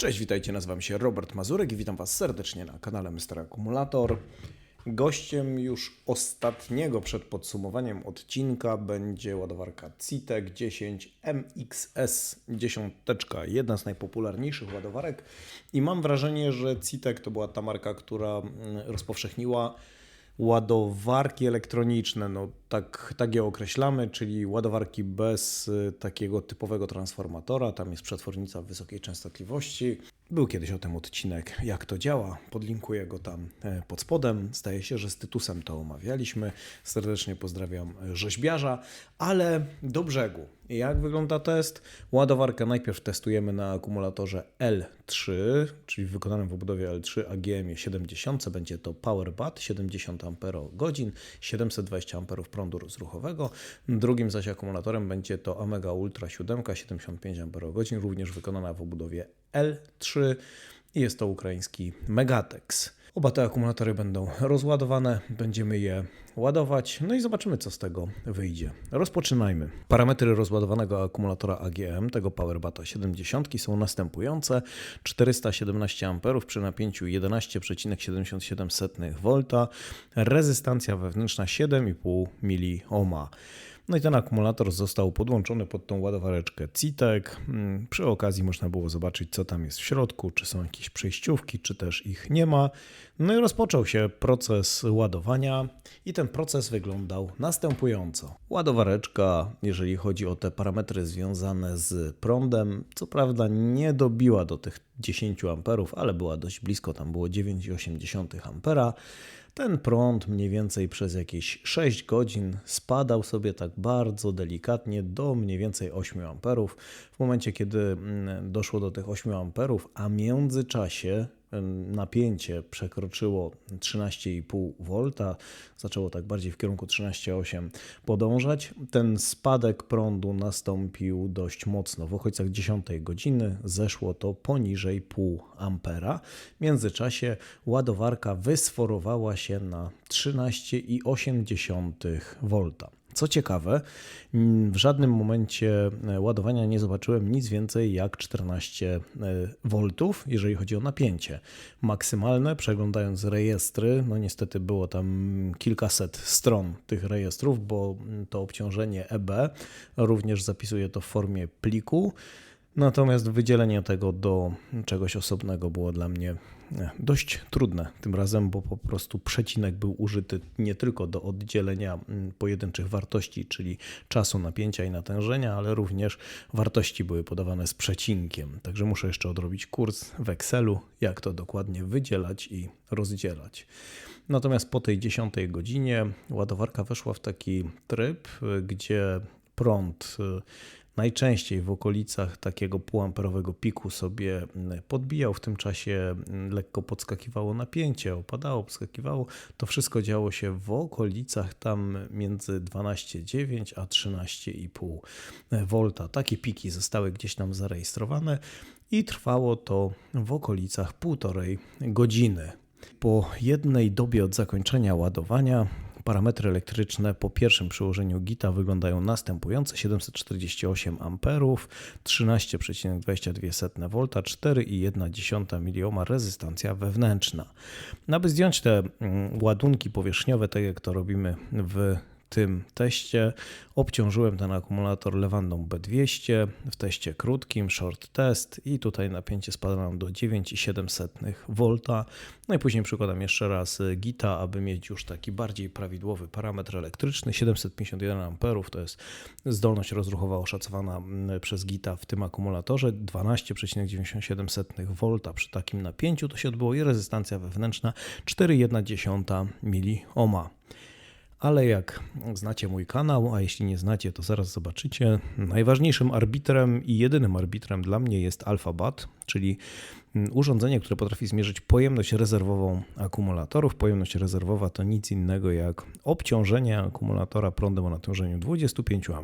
Cześć, witajcie, nazywam się Robert Mazurek i witam Was serdecznie na kanale Mr. Akumulator. Gościem już ostatniego przed podsumowaniem odcinka będzie ładowarka CITEC 10 MXS 10, jedna z najpopularniejszych ładowarek i mam wrażenie, że CITEC to była ta marka, która mm, rozpowszechniła ładowarki elektroniczne, no tak, tak je określamy, czyli ładowarki bez y, takiego typowego transformatora. Tam jest przetwornica wysokiej częstotliwości. Był kiedyś o tym odcinek, jak to działa. Podlinkuję go tam e, pod spodem. Zdaje się, że z Tytusem to omawialiśmy. Serdecznie pozdrawiam rzeźbiarza, ale do brzegu. Jak wygląda test? Ładowarkę najpierw testujemy na akumulatorze L3, czyli wykonanym w obudowie L3 AGM 70. Będzie to PowerBat 70 Ah, 720 A prądu rozruchowego. Drugim zaś akumulatorem będzie to Omega Ultra 7 75 Ah, również wykonana w obudowie L3 i jest to ukraiński Megatex. Oba te akumulatory będą rozładowane, będziemy je ładować, no i zobaczymy, co z tego wyjdzie. Rozpoczynajmy. Parametry rozładowanego akumulatora AGM, tego PowerBata 70, są następujące: 417 A przy napięciu 11,77 V, rezystancja wewnętrzna 7,5 mA. No i ten akumulator został podłączony pod tą ładowareczkę CITEC. Mm, przy okazji można było zobaczyć, co tam jest w środku, czy są jakieś przejściówki, czy też ich nie ma. No i rozpoczął się proces ładowania i ten proces wyglądał następująco. Ładowareczka, jeżeli chodzi o te parametry związane z prądem, co prawda nie dobiła do tych 10 amperów, ale była dość blisko, tam było 9,8 ampera. Ten prąd mniej więcej przez jakieś 6 godzin spadał sobie tak bardzo delikatnie do mniej więcej 8 amperów. W momencie, kiedy mm, doszło do tych 8 amperów, a w międzyczasie napięcie przekroczyło 13,5 V, zaczęło tak bardziej w kierunku 13,8 podążać. Ten spadek prądu nastąpił dość mocno. W okolicach 10 godziny zeszło to poniżej 0,5 ampera. W międzyczasie ładowarka wysforowała się na 13,8 V. Co ciekawe, w żadnym momencie e, ładowania nie zobaczyłem nic więcej jak 14 V, jeżeli chodzi o napięcie. Maksymalne, przeglądając rejestry, no niestety było tam kilkaset stron tych rejestrów, bo to obciążenie EB również zapisuje to w formie pliku. Natomiast wydzielenie tego do czegoś osobnego było dla mnie e, dość trudne tym razem, bo po prostu przecinek był użyty nie tylko do oddzielenia mm, pojedynczych wartości, czyli czasu napięcia i natężenia, ale również wartości były podawane z przecinkiem. Także muszę jeszcze odrobić kurs w Excelu, jak to dokładnie wydzielać i rozdzielać. Natomiast po tej 10 godzinie ładowarka weszła w taki tryb, gdzie prąd e, najczęściej w okolicach takiego półamperowego piku sobie mm, podbijał. W tym czasie mm, lekko podskakiwało napięcie, opadało, podskakiwało. To wszystko działo się w okolicach tam między 12,9 a 13,5 V. Takie piki zostały gdzieś tam zarejestrowane i trwało to w okolicach półtorej godziny. Po jednej dobie od zakończenia ładowania Parametry elektryczne po pierwszym przyłożeniu gita wyglądają następująco: 748 A, 13,22 V, 4,1 mA rezystancja wewnętrzna. Aby zdjąć te mm, ładunki powierzchniowe, tak jak to robimy w tym teście obciążyłem ten akumulator lewandą B200 w teście krótkim, short test i tutaj napięcie spada do 9,7 V. No i później przykładam jeszcze raz gita, aby mieć już taki bardziej prawidłowy parametr elektryczny. 751 A to jest zdolność rozruchowa oszacowana mm, przez gita w tym akumulatorze. 12,97 V przy takim napięciu to się odbyło i rezystancja wewnętrzna 4,1 mA ale jak znacie mój kanał, a jeśli nie znacie, to zaraz zobaczycie, najważniejszym arbitrem i jedynym arbitrem dla mnie jest AlphaBat, czyli Mm, urządzenie, które potrafi zmierzyć pojemność rezerwową akumulatorów. Pojemność rezerwowa to nic innego jak obciążenie akumulatora prądem o natężeniu 25 A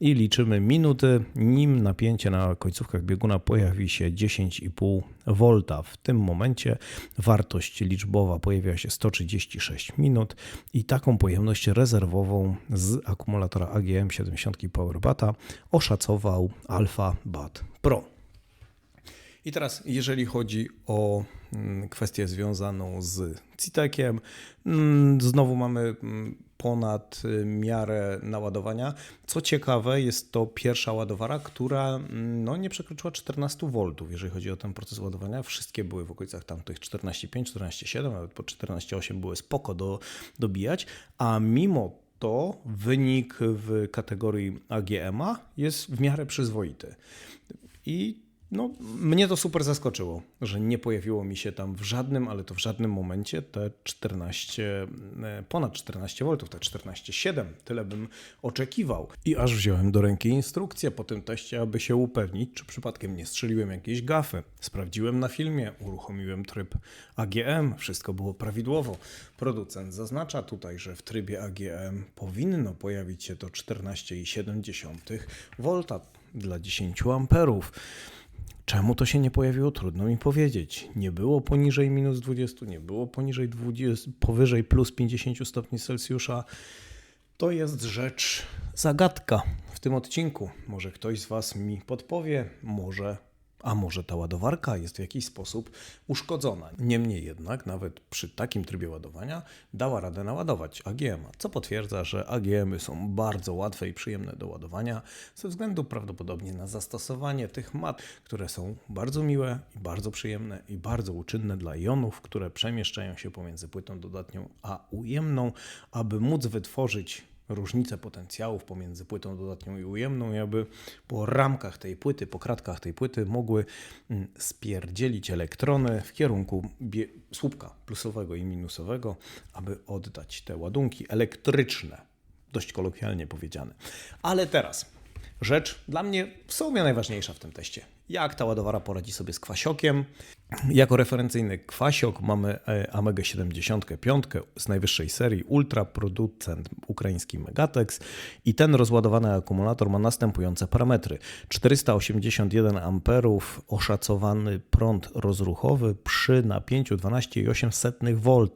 i liczymy minuty, nim napięcie na końcówkach bieguna pojawi się 10,5 V. W tym momencie wartość liczbowa pojawia się 136 minut i taką pojemność rezerwową z akumulatora AGM 70 PowerBata oszacował Alpha Bat Pro. I teraz, jeżeli chodzi o mm, kwestię związaną z CITEkiem, mm, znowu mamy mm, ponad y, miarę naładowania. Co ciekawe, jest to pierwsza ładowara, która no, nie przekroczyła 14 V, jeżeli chodzi o ten proces ładowania. Wszystkie były w okolicach tamtych 14,5, 14,7, nawet po 14,8 były spoko do, dobijać, a mimo to wynik w kategorii AGM-a jest w miarę przyzwoity. I no, mnie to super zaskoczyło, że nie pojawiło mi się tam w żadnym, ale to w żadnym momencie te 14, e, ponad 14 V, te 14,7, tyle bym oczekiwał. I aż wziąłem do ręki instrukcję po tym teście, aby się upewnić, czy przypadkiem nie strzeliłem jakiejś gafy. Sprawdziłem na filmie, uruchomiłem tryb AGM, wszystko było prawidłowo. Producent zaznacza tutaj, że w trybie AGM powinno pojawić się to 14,7 V dla 10 amperów. Czemu to się nie pojawiło? Trudno mi powiedzieć. Nie było poniżej minus 20, nie było poniżej 20, powyżej plus 50 stopni Celsjusza. To jest rzecz zagadka w tym odcinku. Może ktoś z Was mi podpowie, może a może ta ładowarka jest w jakiś sposób uszkodzona. Niemniej jednak, nawet przy takim trybie ładowania, dała radę naładować AGM, co potwierdza, że AGM-y są bardzo łatwe i przyjemne do ładowania, ze względu prawdopodobnie na zastosowanie tych mat, które są bardzo miłe i bardzo przyjemne i bardzo uczynne dla jonów, które przemieszczają się pomiędzy płytą dodatnią a ujemną, aby móc wytworzyć różnice potencjałów pomiędzy płytą dodatnią i ujemną, i aby po ramkach tej płyty, po kratkach tej płyty mogły mm, spierdzielić elektrony w kierunku słupka plusowego i minusowego, aby oddać te ładunki elektryczne, dość kolokwialnie powiedziane. Ale teraz rzecz dla mnie w sumie najważniejsza w tym teście. Jak ta ładowara poradzi sobie z kwasiokiem? Jako referencyjny kwasiok mamy e, Amega 75 z najwyższej serii Ultra, producent ukraiński Megatex i ten rozładowany akumulator ma następujące parametry. 481 A oszacowany prąd rozruchowy przy napięciu 12,8 V.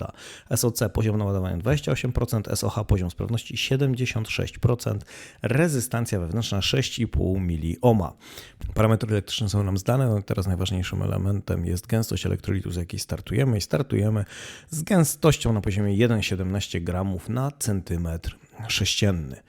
SOC poziom naładowania 28%, SOH poziom sprawności 76%, rezystancja wewnętrzna 6,5 mOhma. Parametry elektryczne są nam zdane, no teraz najważniejszym elementem jest jest gęstość elektrolitu, z jakiej startujemy i startujemy z gęstością na poziomie 1,17 gramów na centymetr sześcienny.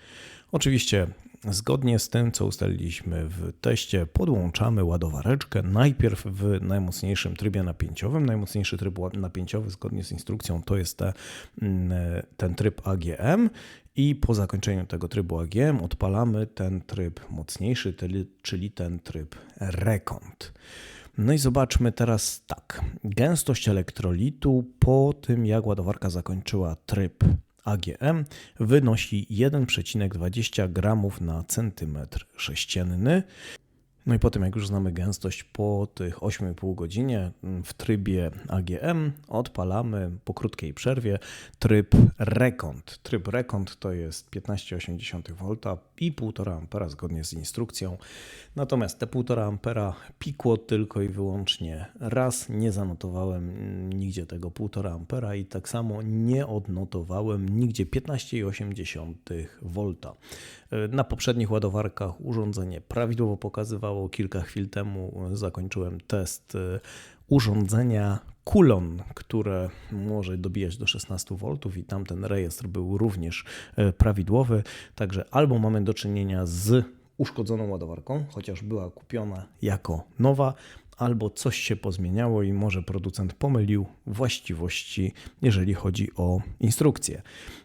Oczywiście Zgodnie z tym, co ustaliliśmy w teście, podłączamy ładowareczkę najpierw w najmocniejszym trybie napięciowym. Najmocniejszy tryb napięciowy, zgodnie z instrukcją, to jest te, mm, ten tryb AGM. I po zakończeniu tego trybu AGM odpalamy ten tryb mocniejszy, czyli ten tryb rekont. No i zobaczmy teraz tak. Gęstość elektrolitu po tym, jak ładowarka zakończyła tryb AGM, wynosi 1,20 gramów na centymetr sześcienny. No i potem, jak już znamy gęstość po tych 8,5 godzinie w trybie AGM, odpalamy po krótkiej przerwie tryb rekont. Tryb rekont to jest 15,8 V i 1,5 A zgodnie z instrukcją. Natomiast te 1,5 A pikło tylko i wyłącznie raz. Nie zanotowałem nigdzie tego 1,5 A i tak samo nie odnotowałem nigdzie 15,8 V. Na poprzednich ładowarkach urządzenie prawidłowo pokazywało. Kilka chwil temu zakończyłem test e, urządzenia Kulon, które może dobijać do 16 V i tamten rejestr był również e, prawidłowy. Także albo mamy do czynienia z uszkodzoną ładowarką, chociaż była kupiona jako nowa, albo coś się pozmieniało i może producent pomylił właściwości, jeżeli chodzi o instrukcję.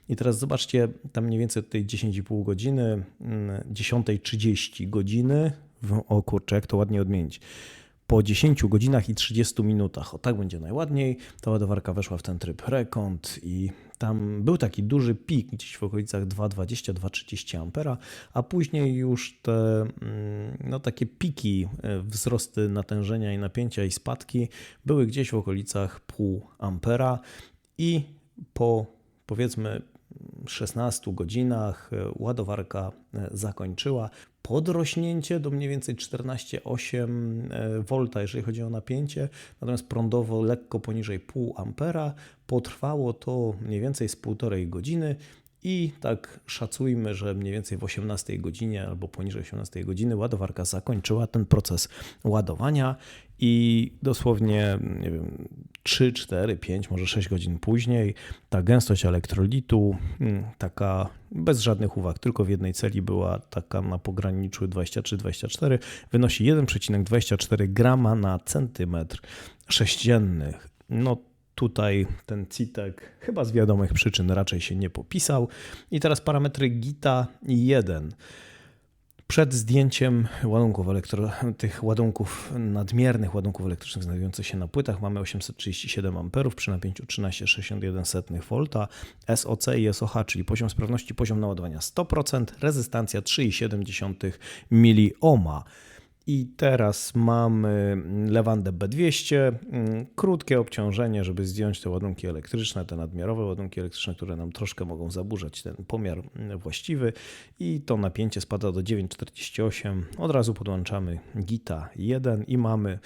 I teraz zobaczcie, tam mniej więcej tej 10,5 godziny, 10.30 mm, godziny, o kurczę, jak to ładnie odmienić po 10 godzinach i 30 minutach. O tak będzie najładniej. Ta ładowarka weszła w ten tryb rekont i tam był taki duży pik gdzieś w okolicach 2,20-2,30 ampera, a później już te mm, no, takie piki, e, wzrosty natężenia i napięcia i spadki były gdzieś w okolicach pół ampera i po powiedzmy 16 godzinach e, ładowarka e, zakończyła podrośnięcie do mniej więcej 14,8 V, jeżeli chodzi o napięcie, natomiast prądowo lekko poniżej 0,5 ampera. Potrwało to mniej więcej z półtorej godziny. I tak szacujmy, że mniej więcej w 18 godzinie albo poniżej 18 godziny ładowarka zakończyła ten proces ładowania. I dosłownie, nie wiem, 3, 4, 5, może 6 godzin później ta gęstość elektrolitu, mm, taka bez żadnych uwag, tylko w jednej celi była taka na pograniczu 23-24, wynosi 1,24 grama na centymetr sześcienny. No tutaj ten CITEK chyba z wiadomych przyczyn raczej się nie popisał. I teraz parametry GITA 1. Przed zdjęciem ładunków elektro, tych ładunków nadmiernych ładunków elektrycznych znajdujących się na płytach mamy 837 A przy napięciu 13,61 V, SOC i SOH, czyli poziom sprawności, poziom naładowania 100%, rezystancja 3,7 mOhma. I teraz mamy lewandę B200, mm, krótkie obciążenie, żeby zdjąć te ładunki elektryczne, te nadmiarowe ładunki elektryczne, które nam troszkę mogą zaburzać ten pomiar mm, właściwy. I to napięcie spada do 9,48. Od razu podłączamy GITA 1 i mamy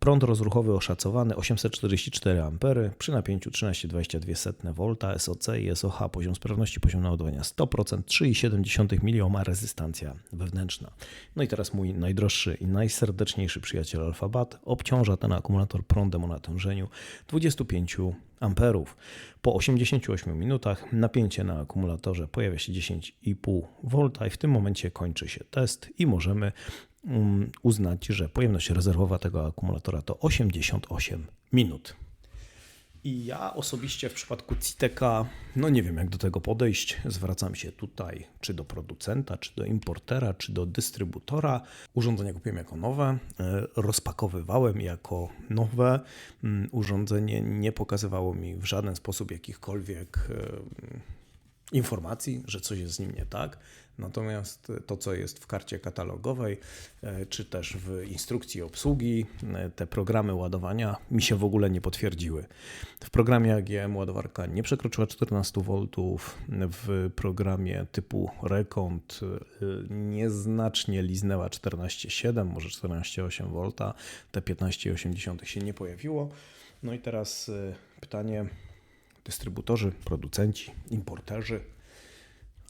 Prąd rozruchowy oszacowany 844 A przy napięciu 13,22 V, SOC i SOH, poziom sprawności, poziom naładowania 100%, 3,7 mA rezylstancja wewnętrzna. No i teraz mój najdroższy i najserdeczniejszy przyjaciel Alphabat obciąża ten akumulator prądem o natężeniu 25 A. Po 88 minutach napięcie na akumulatorze pojawia się 10,5 V i w tym momencie kończy się test i możemy uznać, że pojemność rezerwowa tego akumulatora to 88 minut. I ja osobiście w przypadku Citeka, no nie wiem jak do tego podejść. Zwracam się tutaj czy do producenta, czy do importera, czy do dystrybutora. Urządzenia kupiłem jako nowe, e, rozpakowywałem jako nowe. Mm, urządzenie nie pokazywało mi w żaden sposób jakichkolwiek e, informacji, że coś jest z nim nie tak. Natomiast to, co jest w karcie katalogowej, e, czy też w instrukcji obsługi, e, te programy ładowania mi się w ogóle nie potwierdziły. W programie AGM ładowarka nie przekroczyła 14 V, w programie typu Rekont e, nieznacznie liznęła 14,7, może 14,8 V, te 15,8 się nie pojawiło. No i teraz pytanie, dystrybutorzy, producenci, importerzy,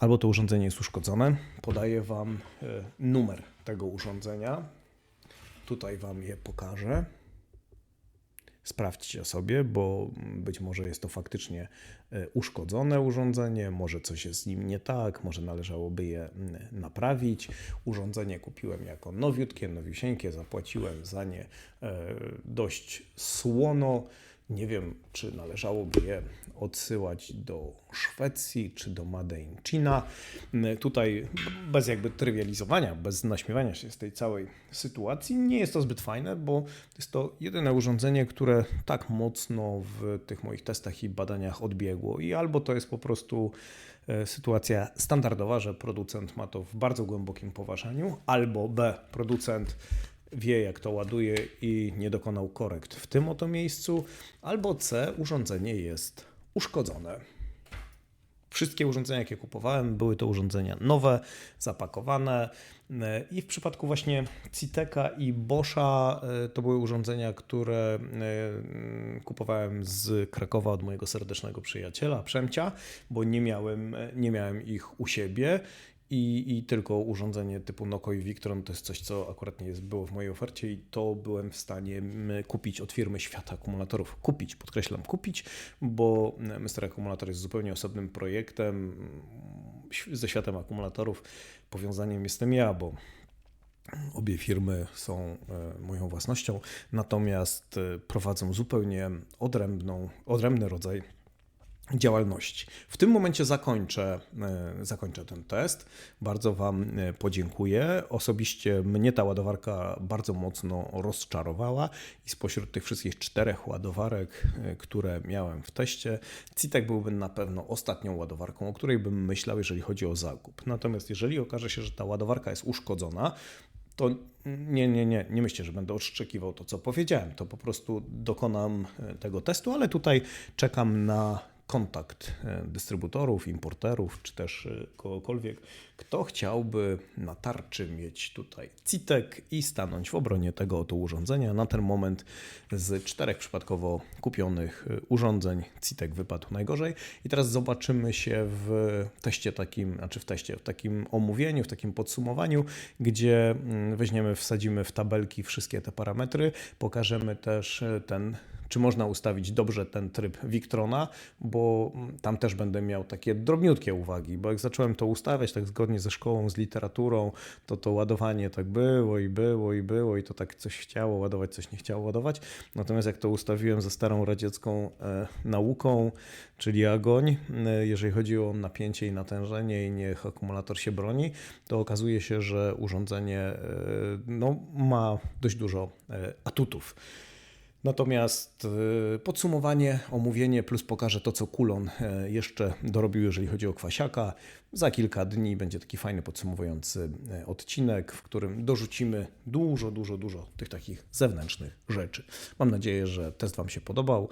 albo to urządzenie jest uszkodzone. Podaję Wam e, numer tego urządzenia. Tutaj Wam je pokażę. Sprawdźcie sobie, bo być może jest to faktycznie e, uszkodzone urządzenie, może coś jest z nim nie tak, może należałoby je naprawić. Urządzenie kupiłem jako nowiutkie, nowiusieńkie, zapłaciłem za nie e, dość słono. Nie wiem, czy należałoby je odsyłać do Szwecji czy do Made in China. Tutaj bez jakby trywializowania, bez naśmiewania się z tej całej sytuacji, nie jest to zbyt fajne, bo jest to jedyne urządzenie, które tak mocno w tych moich testach i badaniach odbiegło i albo to jest po prostu e, sytuacja standardowa, że producent ma to w bardzo głębokim poważaniu, albo B, producent wie jak to ładuje i nie dokonał korekt w tym oto miejscu, albo C, urządzenie jest uszkodzone. Wszystkie urządzenia, jakie kupowałem, były to urządzenia nowe, zapakowane. I w przypadku właśnie Citeka i Boscha e, to były urządzenia, które e, kupowałem z Krakowa od mojego serdecznego przyjaciela Przemcia, bo nie miałem, nie miałem ich u siebie i, I tylko urządzenie typu Noko i Victron to jest coś, co akurat nie jest, było w mojej ofercie i to byłem w stanie kupić od firmy Świata Akumulatorów. Kupić, podkreślam, kupić, bo Mr. Akumulator jest zupełnie osobnym projektem. Ze światem akumulatorów powiązaniem jestem ja, bo Obie firmy są e, moją własnością, natomiast e, prowadzą zupełnie odrębną, odrębny rodzaj działalności. W tym momencie zakończę, e, zakończę ten test. Bardzo Wam e, podziękuję. Osobiście mnie ta ładowarka bardzo mocno rozczarowała i spośród tych wszystkich czterech ładowarek, e, które miałem w teście, Citek byłby na pewno ostatnią ładowarką, o której bym myślał, jeżeli chodzi o zakup. Natomiast jeżeli okaże się, że ta ładowarka jest uszkodzona, to nie, nie, nie, nie myślę, że będę odszczekiwał to, co powiedziałem. To po prostu dokonam tego testu, ale tutaj czekam na kontakt e, dystrybutorów, importerów, czy też e, kogokolwiek, kto chciałby na tarczy mieć tutaj CITEK i stanąć w obronie tego oto urządzenia. Na ten moment z czterech przypadkowo kupionych e, urządzeń CITEK wypadł najgorzej. I teraz zobaczymy się w teście takim, znaczy w teście, w takim omówieniu, w takim podsumowaniu, gdzie mm, weźmiemy, wsadzimy w tabelki wszystkie te parametry, pokażemy też ten czy można ustawić dobrze ten tryb Victrona, bo mm, tam też będę miał takie drobniutkie uwagi, bo jak zacząłem to ustawiać tak zgodnie ze szkołą, z literaturą, to to ładowanie tak było i było i było i to tak coś chciało ładować, coś nie chciało ładować. Natomiast jak to ustawiłem ze starą radziecką e, nauką, czyli agoń, e, jeżeli chodzi o napięcie i natężenie i niech akumulator się broni, to okazuje się, że urządzenie e, no, ma dość dużo atutów. Natomiast y, podsumowanie, omówienie plus pokażę to, co Kulon e, jeszcze dorobił, jeżeli chodzi o kwasiaka. Za kilka dni będzie taki fajny podsumowujący e, odcinek, w którym dorzucimy dużo, dużo, dużo tych takich zewnętrznych rzeczy. Mam nadzieję, że test Wam się podobał.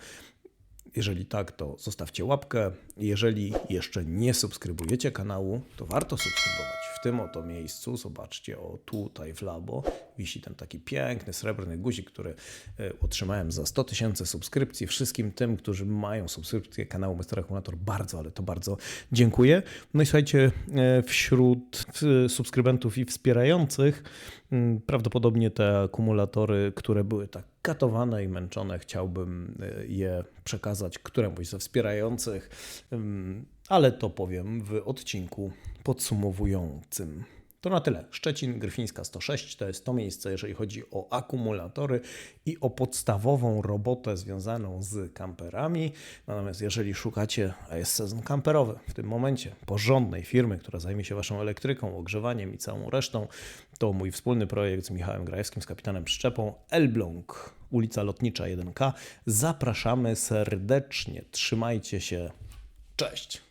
Jeżeli tak, to zostawcie łapkę. Jeżeli jeszcze nie subskrybujecie kanału, to warto subskrybować. Tym oto miejscu, zobaczcie, o tutaj w labo, wisi ten taki piękny srebrny guzik, który e, otrzymałem za 100 tysięcy subskrypcji. Wszystkim tym, którzy mają subskrypcję kanału Mr. Akumulator, bardzo, ale to bardzo dziękuję. No i słuchajcie, e, wśród e, subskrybentów i wspierających mm, prawdopodobnie te akumulatory, które były tak katowane i męczone, chciałbym je przekazać któremuś ze wspierających, mm, ale to powiem w odcinku podsumowującym. To na tyle. Szczecin, Gryfińska 106 to jest to miejsce, jeżeli chodzi o akumulatory i o podstawową robotę związaną z kamperami. Natomiast jeżeli szukacie, a jest sezon kamperowy w tym momencie, porządnej firmy, która zajmie się Waszą elektryką, ogrzewaniem i całą resztą, to mój wspólny projekt z Michałem Grajewskim, z kapitanem Przyczepą, Elbląg, ulica Lotnicza 1K. Zapraszamy serdecznie. Trzymajcie się. Cześć.